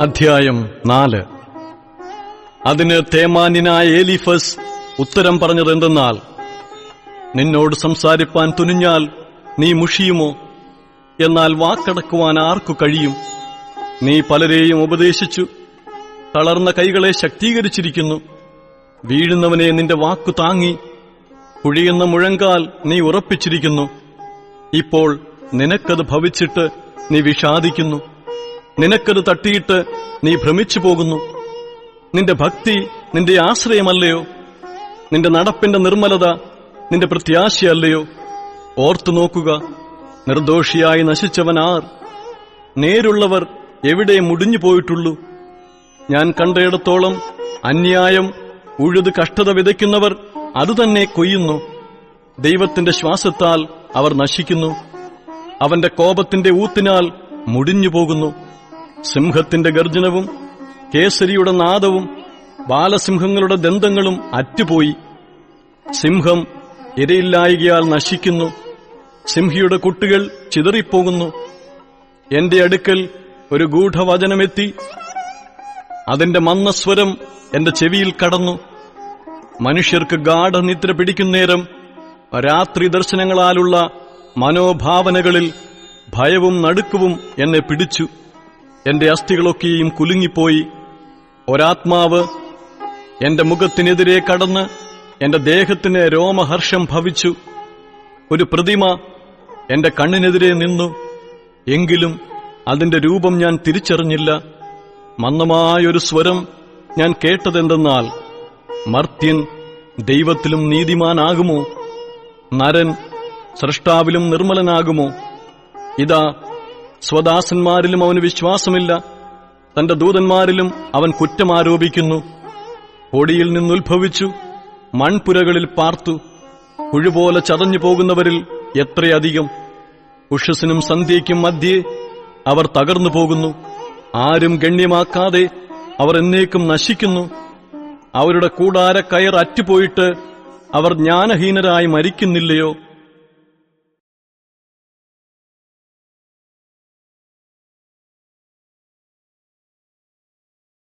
അധ്യായം നാല്. അതിന് തേമാനിനായ ഏലിഫസ് ഉത്തരം പറഞ്ഞതെന്തെന്നാൽ നിന്നോട് സംസാരിപ്പാൻ തുനിഞ്ഞാൽ നീ മുഷിയുമോ? എന്നാൽ വാക്കടക്കുവാൻ ആർക്കു കഴിയും? നീ പലരെയും ഉപദേശിച്ചു തളർന്ന കൈകളെ ശക്തീകരിച്ചിരിക്കുന്നു. വീഴുന്നവനെ നിന്റെ വാക്കു താങ്ങി കുഴിയുന്ന മുഴങ്കാൽ നീ ഉറപ്പിച്ചിരിക്കുന്നു. ഇപ്പോൾ നിനക്കത് ഭവിച്ചിട്ട് നീ വിഷാദിക്കുന്നു. നിനക്കത് തട്ടിയിട്ട് നീ ഭ്രമിച്ചു പോകുന്നു. നിന്റെ ഭക്തി നിന്റെ ആശ്രയമല്ലയോ? നിന്റെ നടപ്പിന്റെ നിർമ്മലത നിന്റെ പ്രത്യാശയല്ലയോ? ഓർത്തു നോക്കുക നിർദോഷിയായി നശിച്ചവനാർ നേരുള്ളവർ എവിടെ മുടിഞ്ഞു പോയിട്ടുള്ളൂ? ഞാൻ കണ്ടയിടത്തോളം അന്യായം ഉഴുത് കഷ്ടത വിതയ്ക്കുന്നവർ അതുതന്നെ കൊയ്യുന്നു. ദൈവത്തിന്റെ ശ്വാസത്താൽ അവർ നശിക്കുന്നു. അവന്റെ കോപത്തിന്റെ ഊത്തിനാൽ മുടിഞ്ഞു പോകുന്നു. സിംഹത്തിന്റെ ഗർജനവും കേസരിയുടെ നാദവും ബാലസിംഹങ്ങളുടെ ദന്തങ്ങളും അറ്റുപോയി. സിംഹം ഇരയില്ലായികയാൽ നശിക്കുന്നു. സിംഹിയുടെ കുട്ടികൾ ചിതറിപ്പോകുന്നു. എന്റെ അടുക്കൽ ഒരു ഗൂഢവചനമെത്തി. അതിന്റെ മന്നസ്വരം എന്റെ ചെവിയിൽ കടന്നു. മനുഷ്യർക്ക് ഗാഠനിദ്ര പിടിക്കുന്നേരം രാത്രി ദർശനങ്ങളാലുള്ള മനോഭാവനകളിൽ ഭയവും നടുക്കവും എന്നെ പിടിച്ചു. എന്റെ അസ്ഥികളൊക്കെയും കുലുങ്ങിപ്പോയി. ഒരാത്മാവ് എന്റെ മുഖത്തിനെതിരെ കടന്ന് എന്റെ ദേഹത്തിന് രോമഹർഷം ഭവിച്ചു. ഒരു പ്രതിമ എന്റെ കണ്ണിനെതിരെ നിന്നു. എങ്കിലും അതിന്റെ രൂപം ഞാൻ തിരിച്ചറിഞ്ഞില്ല. മന്ദമായൊരു സ്വരം ഞാൻ കേട്ടതെന്തെന്നാൽ മർത്യൻ ദൈവത്തിലും നീതിമാനാകുമോ? നരൻ സൃഷ്ടാവിലും നിർമ്മലനാകുമോ? ഇതാ സ്വദാസന്മാരിലും അവന് വിശ്വാസമില്ല. തന്റെ ദൂതന്മാരിലും അവൻ കുറ്റം ആരോപിക്കുന്നു. പൊടിയിൽ നിന്നുത്ഭവിച്ചു മൺപുരകളിൽ പാർത്തു. കുഴുപോലെ ചതഞ്ഞു പോകുന്നവരിൽ എത്രയധികം. ഉഷസിനും സന്ധ്യയ്ക്കും മധ്യേ അവർ തകർന്നു പോകുന്നു. ആരും ഗണ്യമാക്കാതെ അവർ എന്നേക്കും നശിക്കുന്നു. അവരുടെ കൂടാര കയർ അറ്റുപോയിട്ട് അവർ ജ്ഞാനഹീനരായി മരിക്കുന്നില്ലയോ?